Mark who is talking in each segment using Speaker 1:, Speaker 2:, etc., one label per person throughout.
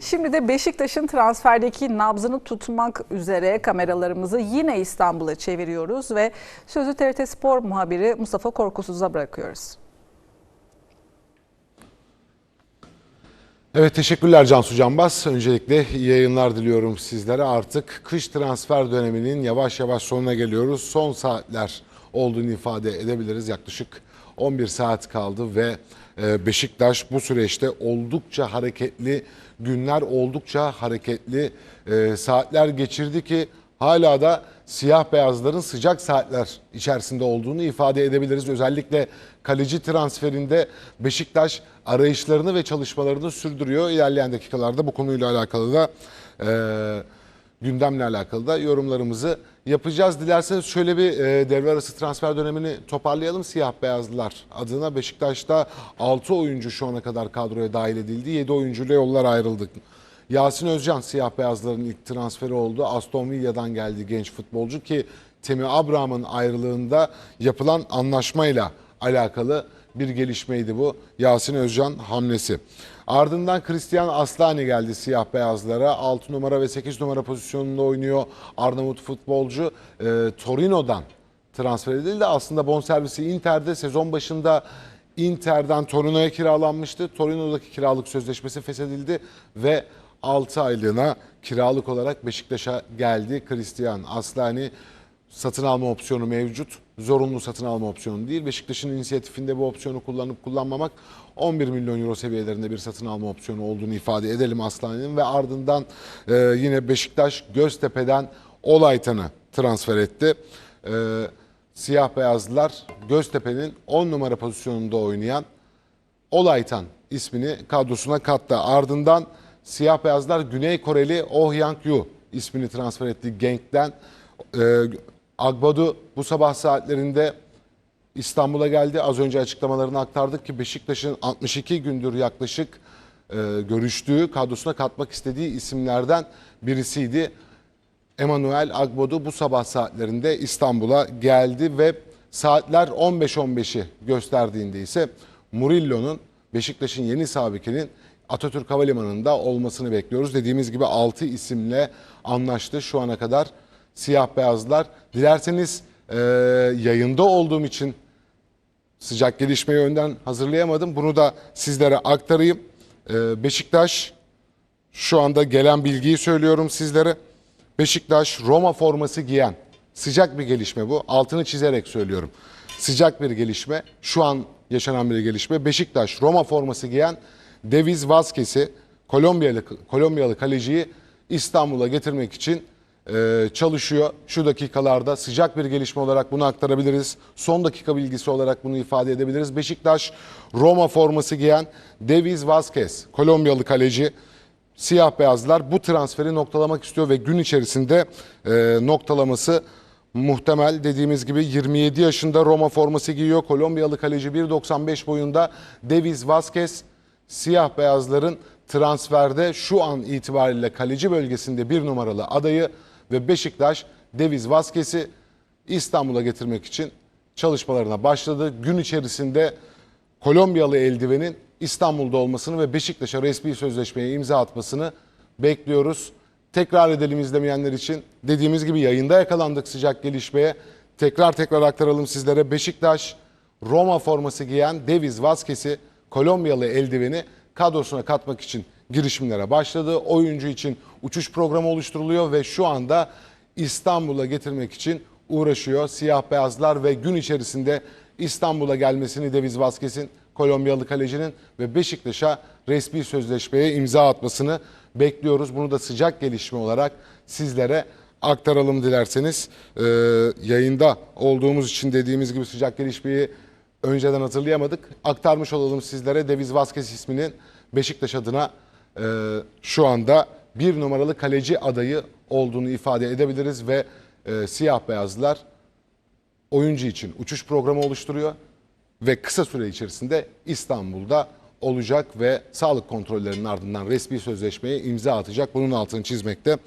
Speaker 1: Şimdi de Beşiktaş'ın transferdeki nabzını tutmak üzere kameralarımızı yine İstanbul'a çeviriyoruz ve sözü TRT Spor muhabiri Mustafa Korkusuz'a bırakıyoruz.
Speaker 2: Evet teşekkürler Cansu Canbaz. Öncelikle iyi yayınlar diliyorum sizlere. Artık kış transfer döneminin yavaş yavaş sonuna geliyoruz. Son saatler olduğunu ifade edebiliriz. Yaklaşık 11 saat kaldı ve e, Beşiktaş bu süreçte oldukça hareketli günler, oldukça hareketli e, saatler geçirdi ki hala da siyah beyazların sıcak saatler içerisinde olduğunu ifade edebiliriz. Özellikle kaleci transferinde Beşiktaş arayışlarını ve çalışmalarını sürdürüyor. İlerleyen dakikalarda bu konuyla alakalı da e, gündemle alakalı da yorumlarımızı yapacağız. Dilerseniz şöyle bir e, devre arası transfer dönemini toparlayalım siyah beyazlılar adına. Beşiktaş'ta 6 oyuncu şu ana kadar kadroya dahil edildi. 7 oyuncuyla yollar ayrıldı. Yasin Özcan siyah beyazların ilk transferi oldu. Aston Villa'dan geldi genç futbolcu ki Temi Abraham'ın ayrılığında yapılan anlaşmayla alakalı bir gelişmeydi bu. Yasin Özcan hamlesi. Ardından Christian Aslani geldi siyah beyazlara. 6 numara ve 8 numara pozisyonunda oynuyor. Arnavut futbolcu e, Torino'dan transfer edildi. Aslında bonservisi Inter'de sezon başında Inter'den Torino'ya kiralanmıştı. Torino'daki kiralık sözleşmesi feshedildi ve 6 aylığına kiralık olarak Beşiktaş'a geldi. Christian Aslani satın alma opsiyonu mevcut. Zorunlu satın alma opsiyonu değil. Beşiktaş'ın inisiyatifinde bu opsiyonu kullanıp kullanmamak 11 milyon euro seviyelerinde bir satın alma opsiyonu olduğunu ifade edelim Aslani'nin ve ardından e, yine Beşiktaş Göztepe'den Olaytan'ı transfer etti. E, siyah beyazlılar Göztepe'nin 10 numara pozisyonunda oynayan Olaytan ismini kadrosuna kattı. Ardından siyah beyazlar Güney Koreli Oh Yang Yu ismini transfer etti Genk'ten. Ee, Agbadu bu sabah saatlerinde İstanbul'a geldi. Az önce açıklamalarını aktardık ki Beşiktaş'ın 62 gündür yaklaşık e, görüştüğü, kadrosuna katmak istediği isimlerden birisiydi. Emanuel Agbodu bu sabah saatlerinde İstanbul'a geldi ve saatler 15.15'i gösterdiğinde ise Murillo'nun Beşiktaş'ın yeni sabikinin Atatürk Havalimanı'nda olmasını bekliyoruz. Dediğimiz gibi 6 isimle anlaştı şu ana kadar siyah beyazlar. Dilerseniz e, yayında olduğum için sıcak gelişmeyi önden hazırlayamadım. Bunu da sizlere aktarayım. E, Beşiktaş şu anda gelen bilgiyi söylüyorum sizlere. Beşiktaş Roma forması giyen sıcak bir gelişme bu. Altını çizerek söylüyorum. Sıcak bir gelişme. Şu an yaşanan bir gelişme. Beşiktaş Roma forması giyen Deviz Vazquez'i Kolombiyalı Kolombiyalı kaleciyi İstanbul'a getirmek için çalışıyor. Şu dakikalarda sıcak bir gelişme olarak bunu aktarabiliriz. Son dakika bilgisi olarak bunu ifade edebiliriz. Beşiktaş Roma forması giyen Deviz Vazquez Kolombiyalı kaleci siyah beyazlar bu transferi noktalamak istiyor ve gün içerisinde e, noktalaması muhtemel dediğimiz gibi 27 yaşında Roma forması giyiyor. Kolombiyalı kaleci 1.95 boyunda Deviz Vazquez siyah beyazların transferde şu an itibariyle kaleci bölgesinde bir numaralı adayı ve Beşiktaş Deviz Vazquez'i İstanbul'a getirmek için çalışmalarına başladı. Gün içerisinde Kolombiyalı eldivenin İstanbul'da olmasını ve Beşiktaş'a resmi sözleşmeye imza atmasını bekliyoruz. Tekrar edelim izlemeyenler için. Dediğimiz gibi yayında yakalandık sıcak gelişmeye. Tekrar tekrar aktaralım sizlere. Beşiktaş Roma forması giyen Deviz Vazquez'i Kolombiyalı eldiveni kadrosuna katmak için girişimlere başladı. Oyuncu için uçuş programı oluşturuluyor ve şu anda İstanbul'a getirmek için uğraşıyor. Siyah beyazlar ve gün içerisinde İstanbul'a gelmesini Deviz Vazquez'in Kolombiyalı kalecinin ve Beşiktaş'a resmi sözleşmeye imza atmasını bekliyoruz. Bunu da sıcak gelişme olarak sizlere aktaralım dilerseniz. Ee, yayında olduğumuz için dediğimiz gibi sıcak gelişmeyi önceden hatırlayamadık. Aktarmış olalım sizlere Deviz Vazquez isminin Beşiktaş adına e, şu anda bir numaralı kaleci adayı olduğunu ifade edebiliriz ve e, siyah beyazlılar oyuncu için uçuş programı oluşturuyor ve kısa süre içerisinde İstanbul'da olacak ve sağlık kontrollerinin ardından resmi sözleşmeye imza atacak. Bunun altını çizmekte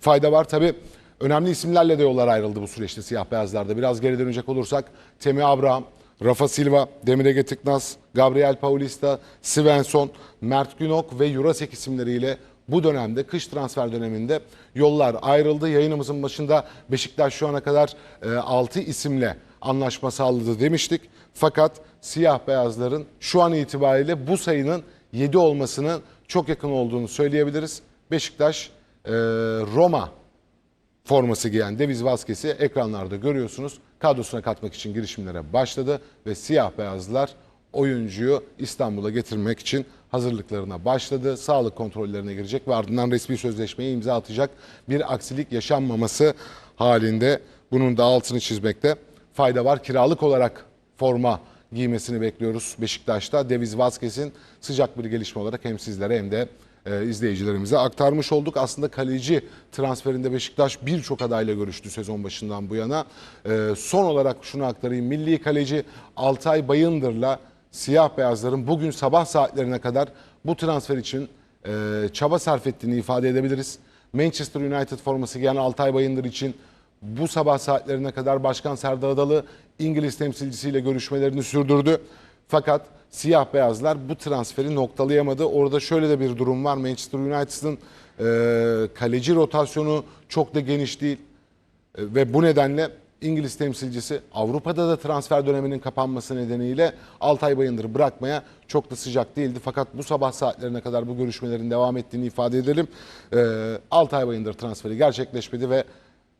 Speaker 2: fayda var. Tabi önemli isimlerle de yollar ayrıldı bu süreçte siyah beyazlarda. Biraz geri dönecek olursak Temi Abraham, Rafa Silva, Demir Ege Tıknaz, Gabriel Paulista, Svensson, Mert Günok ve Jurasek isimleriyle bu dönemde kış transfer döneminde yollar ayrıldı. Yayınımızın başında Beşiktaş şu ana kadar 6 isimle anlaşma sağladı demiştik. Fakat siyah beyazların şu an itibariyle bu sayının 7 olmasının çok yakın olduğunu söyleyebiliriz. Beşiktaş e, Roma forması giyen Deviz Vazquez'i ekranlarda görüyorsunuz. Kadrosuna katmak için girişimlere başladı ve siyah beyazlılar oyuncuyu İstanbul'a getirmek için hazırlıklarına başladı. Sağlık kontrollerine girecek ve ardından resmi sözleşmeye imza atacak. Bir aksilik yaşanmaması halinde bunun da altını çizmekte fayda var. Kiralık olarak forma giymesini bekliyoruz Beşiktaş'ta. Deviz Vazquez'in sıcak bir gelişme olarak hem sizlere hem de e, izleyicilerimize aktarmış olduk. Aslında kaleci transferinde Beşiktaş birçok adayla görüştü sezon başından bu yana. E, son olarak şunu aktarayım. Milli kaleci Altay Bayındır'la siyah beyazların bugün sabah saatlerine kadar bu transfer için e, çaba sarf ettiğini ifade edebiliriz. Manchester United forması giyen Altay Bayındır için bu sabah saatlerine kadar Başkan Serdar Adalı İngiliz temsilcisiyle görüşmelerini sürdürdü. Fakat siyah beyazlar bu transferi noktalayamadı. Orada şöyle de bir durum var. Manchester United'ın e, kaleci rotasyonu çok da geniş değil. E, ve bu nedenle İngiliz temsilcisi Avrupa'da da transfer döneminin kapanması nedeniyle Altay Bayındır bırakmaya çok da sıcak değildi. Fakat bu sabah saatlerine kadar bu görüşmelerin devam ettiğini ifade edelim. E, Altay Bayındır transferi gerçekleşmedi ve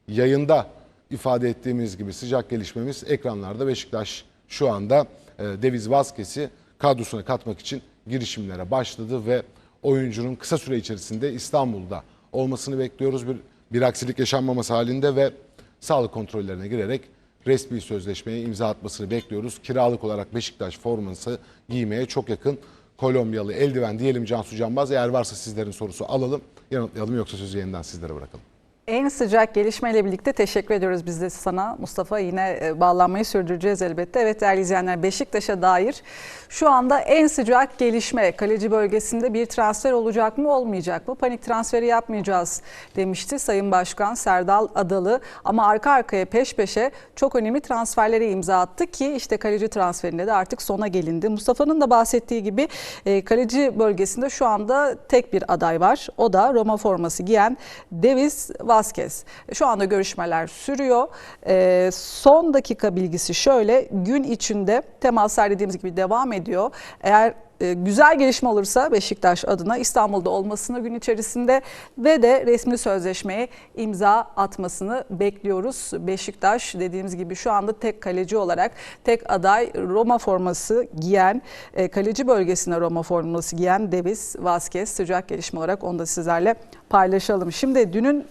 Speaker 2: yayında ifade ettiğimiz gibi sıcak gelişmemiz ekranlarda Beşiktaş şu anda e, Deviz Vazquez'i kadrosuna katmak için girişimlere başladı ve oyuncunun kısa süre içerisinde İstanbul'da olmasını bekliyoruz. Bir, bir aksilik yaşanmaması halinde ve sağlık kontrollerine girerek resmi sözleşmeye imza atmasını bekliyoruz. Kiralık olarak Beşiktaş forması giymeye çok yakın Kolombiyalı eldiven diyelim Cansu Canbaz. Eğer varsa sizlerin sorusu alalım, yanıtlayalım yoksa sözü yeniden sizlere bırakalım.
Speaker 1: En sıcak gelişmeyle birlikte teşekkür ediyoruz biz de sana Mustafa. Yine e, bağlanmayı sürdüreceğiz elbette. Evet değerli izleyenler Beşiktaş'a dair şu anda en sıcak gelişme kaleci bölgesinde bir transfer olacak mı olmayacak mı? Panik transferi yapmayacağız demişti Sayın Başkan Serdal Adalı. Ama arka arkaya peş peşe çok önemli transferlere imza attı ki işte kaleci transferinde de artık sona gelindi. Mustafa'nın da bahsettiği gibi e, kaleci bölgesinde şu anda tek bir aday var. O da Roma forması giyen Deviz Vazquez. Şu anda görüşmeler sürüyor. Ee, son dakika bilgisi şöyle. Gün içinde temaslar dediğimiz gibi devam ediyor. Eğer e, güzel gelişme olursa Beşiktaş adına İstanbul'da olmasını gün içerisinde ve de resmi sözleşmeye imza atmasını bekliyoruz. Beşiktaş dediğimiz gibi şu anda tek kaleci olarak tek aday Roma forması giyen e, kaleci bölgesine Roma forması giyen Devis Vazquez sıcak gelişme olarak onu da sizlerle paylaşalım. Şimdi dünün